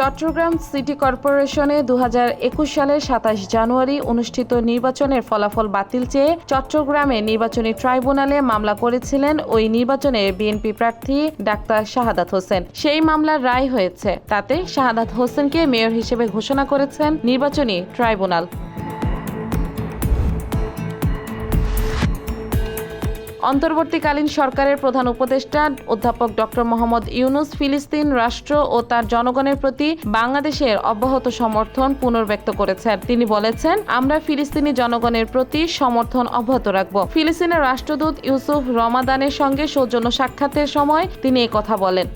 Chittagong city কর্পোরেশনে দু হাজার একুশ সালের সাতাশ জানুয়ারি অনুষ্ঠিত নির্বাচনের ফলাফল বাতিল চেয়ে চট্টগ্রামে নির্বাচনী ট্রাইব্যুনালে মামলা করেছিলেন ওই নির্বাচনে বিএনপি প্রার্থী ডাক্তার শাহাদাত হোসেন। সেই মামলার রায় হয়েছে। তাতে শাহাদাত হোসেনকে মেয়র হিসেবে ঘোষণা করেছেন নির্বাচনী ট্রাইব্যুনাল। অন্তর্বর্তীকালীন সরকারের প্রধান উপদেষ্টা অধ্যাপক ডক্টর মোহাম্মদ ইউনুস ফিলিস্তিন রাষ্ট্র ও তার জনগণের প্রতি বাংলাদেশের অব্যাহত সমর্থন পুনর্ব্যক্ত করেছেন। তিনি বলেছেন, আমরা ফিলিস্তিনি জনগণের প্রতি সমর্থন অব্যাহত রাখব। ফিলিস্তিনের রাষ্ট্রদূত ইউসুফ রমাদানের সঙ্গে সৌজন্য সাক্ষাতের সময় তিনি কথা বলেন।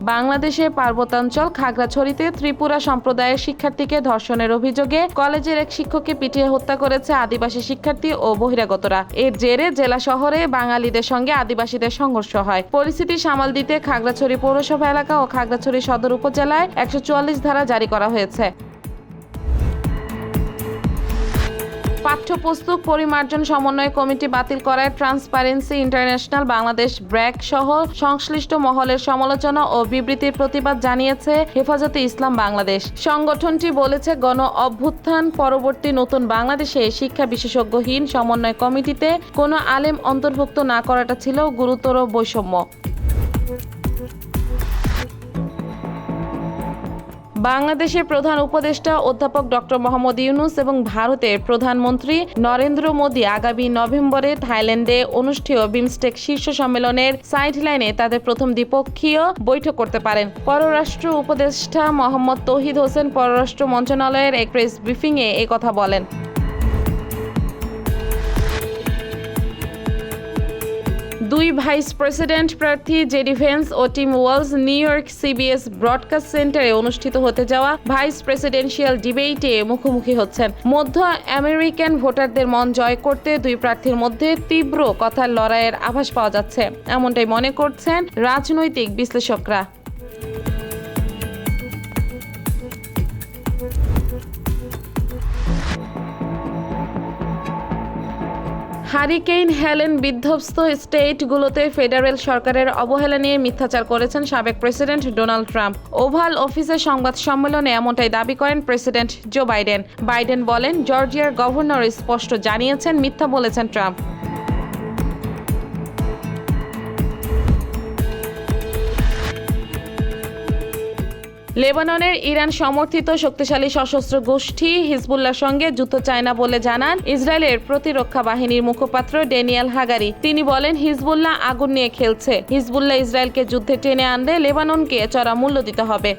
বাংলাদেশের পার্বত্যাঞ্চল খাগড়াছড়িতে ত্রিপুরা সম্প্রদায়ের শিক্ষার্থীকে ধর্ষণের অভিযোগে কলেজের এক শিক্ষককে পিটিয়ে হত্যা করেছে আদিবাসী শিক্ষার্থী ও বহিরাগতরা। এর জেরে জেলা শহরে বাঙালিদের সঙ্গে আদিবাসীদের সংঘর্ষ হয়। পরিস্থিতি সামাল দিতে খাগড়াছড়ি পৌরসভা এলাকা ও খাগড়াছড়ি সদর উপজেলায় একশো চুয়াল্লিশ ধারা জারি করা হয়েছে। পাঠ্যপুস্তক পরিমার্জন সমন্বয় কমিটি বাতিল করায় ট্রান্সপারেন্সি ইন্টারন্যাশনাল বাংলাদেশ ব্র্যাক সহ সংশ্লিষ্ট মহলের সমালোচনা ও বিবৃতির প্রতিবাদ জানিয়েছে হেফাজতে ইসলাম বাংলাদেশ। সংগঠনটি বলেছে, গণ অভ্যুত্থান পরবর্তী নতুন বাংলাদেশে শিক্ষা বিশেষজ্ঞহীন সমন্বয় কমিটিতে কোনো আলেম অন্তর্ভুক্ত না করাটা ছিল গুরুতর বৈষম্য। বাংলাদেশের প্রধান উপদেষ্টা অধ্যাপক ডক্টর মোহাম্মদ ইউনুস এবং ভারতের প্রধানমন্ত্রী নরেন্দ্র মোদী আগামী নভেম্বরে থাইল্যান্ডে অনুষ্ঠেয় বিমস্টেক শীর্ষ সম্মেলনের সাইডলাইনে তাদের প্রথম দ্বিপক্ষীয় বৈঠক করতে পারেন। পররাষ্ট্র উপদেষ্টা মোহাম্মদ তহিদ হোসেন পররাষ্ট্র মন্ত্রণালয়ের এক প্রেস ব্রিফিংয়ে কথা বলেন। দুই ভাইস প্রেসিডেন্ট প্রার্থী জেডি ভেন্স ও Tim Walz New York CBS broadcast সেন্টারে অনুষ্ঠিত হতে যাওয়া ভাইস প্রেসিডেন্সিয়াল ডিবেটে মুখোমুখি হচ্ছেন। মধ্য আমেরিকান ভোটারদের মন জয় করতে দুই প্রার্থীর মধ্যে তীব্র কথার লড়াইয়ের আভাস পাওয়া যাচ্ছে। এমনটাই মনে করছেন রাজনৈতিক বিশ্লেষকরা। হারিকেইন হেলেন বিধ্বস্ত স্টেটগুলোতে ফেডারেল সরকারের অবহেলা নিয়ে মিথ্যাচার করেছেন সাবেক প্রেসিডেন্ট ডোনাল্ড ট্রাম্প। ওভাল অফিসে সংবাদ সম্মেলনে এমনটাই দাবি করেন প্রেসিডেন্ট জো বাইডেন। বাইডেন বলেন, জর্জিয়ার গভর্নর স্পষ্ট জানিয়েছেন, মিথ্যা বলেছেন ট্রাম্প। লেবাননের ইরান সমর্থিত শক্তিশালী সশস্ত্র গোষ্ঠী হিজবুল্লাহর সঙ্গে যুদ্ধ চায় না বলে জানান ইসরায়েলের প্রতিরক্ষা বাহিনীর মুখপাত্র ডেনিয়াল হাগারি। তিনি বলেন, হিজবুল্লাহ আগুন নিয়ে খেলছে। হিজবুল্লাহ ইসরায়েলকে যুদ্ধে টেনে আনলে লেবাননকে চড়া মূল্য দিতে হবে।